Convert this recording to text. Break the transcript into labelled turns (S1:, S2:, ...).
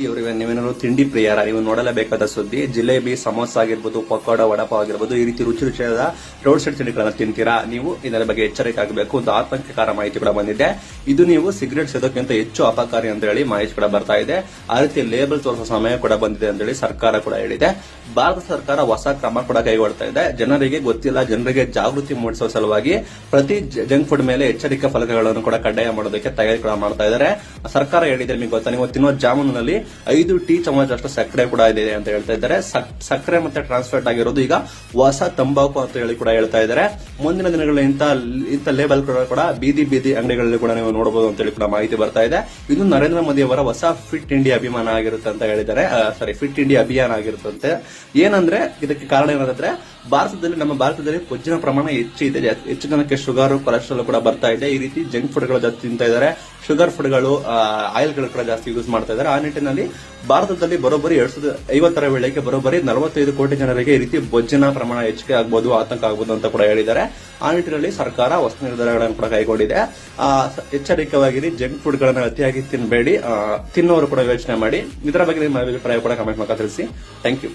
S1: ಇವರಿಗೆ ನೀವೇನಾದ್ರು ತಿಂಡಿ ಪ್ರಿಯರ? ನೀವು ನೋಡಲೇಬೇಕಾದ ಸುದ್ದಿ, ಜಿಲೇಬಿ, ಸಮೋಸ ಆಗಿರ್ಬೋದು, ಪಕೋಡ, ವಡಪಾವ್ ಆಗಿರ್ಬೋದು, ಈ ರೀತಿ ರುಚಿ ರುಚಿಯಾದ ರೋಡ್ ಸೈಡ್ ತಿಂಡಿಗಳನ್ನು ತಿಂತೀರಾ? ನೀವು ಇದರ ಬಗ್ಗೆ ಎಚ್ಚರಿಕೆ ಆಗಬೇಕು ಒಂದು ಆತಂಕಕಾರ ಮಾಹಿತಿ ಕೂಡ ಬಂದಿದೆ. ಇದು ನೀವು ಸಿಗರೇಟ್ ಸೇದೋಕ್ಕಿಂತ ಹೆಚ್ಚು ಅಪಕಾರಿ ಅಂತ ಹೇಳಿ ಮಾಹಿತಿ ಕೂಡ ಬರ್ತಾ ಇದೆ. ಆ ರೀತಿ ಲೇಬಲ್ ತೋರಿಸೋ ಸಮಯ ಕೂಡ ಬಂದಿದೆ ಅಂತ ಹೇಳಿ ಸರ್ಕಾರ ಕೂಡ ಹೇಳಿದೆ. ಭಾರತ ಸರ್ಕಾರ ಹೊಸ ಕ್ರಮ ಕೂಡ ಕೈಗೊಳ್ತಾ ಇದೆ. ಜನರಿಗೆ ಗೊತ್ತಿಲ್ಲ, ಜನರಿಗೆ ಜಾಗೃತಿ ಮೂಡಿಸುವ ಸಲುವಾಗಿ ಪ್ರತಿ ಜಂಕ್ ಫುಡ್ ಮೇಲೆ ಎಚ್ಚರಿಕೆ ಫಲಕಗಳನ್ನು ಕೂಡ ಕಡ್ಡಾಯ ಮಾಡೋದಕ್ಕೆ ತಯಾರಿ ಕೂಡ ಮಾಡ್ತಾ ಇದ್ದಾರೆ. ಸರ್ಕಾರ ಹೇಳಿದೆ ನಿಮಗೆ ಗೊತ್ತಾ? ನೀವು ತಿನ್ನೋ ಜಾಮೂನಲ್ಲಿ ಐದು ಟೀ ಚಮಚ ಸಕ್ಕರೆ ಕೂಡ ಇದೆ ಅಂತ ಹೇಳ್ತಾ ಇದ್ದಾರೆ. ಸಕ್- ಸಕ್ಕರೆ ಮತ್ತೆ ಟ್ರಾನ್ಸ್ಫರ್ ಆಗಿರೋದು ಈಗ ಹೊಸ ತಂಬಾಕು ಅಂತ ಹೇಳಿ ಕೂಡ ಹೇಳ್ತಾ ಇದ್ದಾರೆ. ಮುಂದಿನ ದಿನಗಳಲ್ಲಿ ಇಂಥ ಇಂಥ ಲೇಬಲ್ ಕೂಡ ಬೀದಿ ಬೀದಿ ಅಂಗಡಿಗಳಲ್ಲಿ ಕೂಡ ನೀವು ನೋಡಬಹುದು ಅಂತ ಹೇಳಿ ಕೂಡ ಮಾಹಿತಿ ಬರ್ತಾ ಇದೆ. ಇದು ನರೇಂದ್ರ ಮೋದಿ ಅವರ ಹೊಸ ಫಿಟ್ ಇಂಡಿಯಾ ಅಭಿಮಾನ ಆಗಿರುತ್ತೆ ಅಂತ ಹೇಳಿದ್ದಾರೆ. ಸಾರಿ ಫಿಟ್ ಇಂಡಿಯಾ ಅಭಿಯಾನ ಆಗಿರುತ್ತಂತೆ. ಏನಂದ್ರೆ ಇದಕ್ಕೆ ಕಾರಣ ಏನಂದ್ರೆ ಭಾರತದಲ್ಲಿ, ನಮ್ಮ ಭಾರತದಲ್ಲಿ ಕೊಜ್ಜಿನ ಪ್ರಮಾಣ ಹೆಚ್ಚು ಇದೆ. ಹೆಚ್ಚು ಜನಕ್ಕೆ ಶುಗರ್, ಕೊಲೆಸ್ಟ್ರಾಲ್ ಕೂಡ ಬರ್ತಾ ಇದೆ. ಈ ರೀತಿ ಜಂಕ್ ಫುಡ್ಗಳು ಜಾಸ್ತಿ ತಿಂತಾ ಇದ್ದಾರೆ. ಶುಗರ್ ಫುಡ್ಗಳು ಆಯಿಲ್ಗಳು ಕೂಡ ಜಾಸ್ತಿ ಯೂಸ್ ಮಾಡ್ತಾ ಇದ್ದಾರೆ. ಆ ನಿಟ್ಟಿನಲ್ಲಿ ಭಾರತದಲ್ಲಿ ಬರೋಬ್ಬರಿ ಎರಡ್ ಸಾವಿರದ ಐವತ್ತರ ವೇಳೆಗೆ ಬರೋಬ್ಬರಿ ನಲವತ್ತೈದು ಕೋಟಿ ಜನರಿಗೆ ಈ ರೀತಿ ಬೊಜ್ಜಿನ ಪ್ರಮಾಣ ಹೆಚ್ಚಿಗೆ ಆಗಬಹುದು ಆತಂಕ ಆಗಬಹುದು ಅಂತ ಕೂಡ ಹೇಳಿದ್ದಾರೆ. ಆ ನಿಟ್ಟಿನಲ್ಲಿ ಸರ್ಕಾರ ಹೊಸ ನಿರ್ಧಾರಗಳನ್ನು ಕೂಡ ಕೈಗೊಂಡಿದೆ. ಎಚ್ಚರಿಕೆವಾಗಿರಿ, ಜಂಕ್ ಫುಡ್ ಗಳನ್ನ ಅತಿಯಾಗಿ ತಿನ್ನಬೇಡಿ ತಿನ್ನೋರು ಕೂಡ ಯೋಚನೆ ಮಾಡಿ. ಇದರ ಬಗ್ಗೆ ನಿಮ್ಮ ಅಭಿಪ್ರಾಯ ಕೂಡ ಕಮೆಂಟ್ ಮೂಲಕ ತಿಳಿಸಿ. Thank you.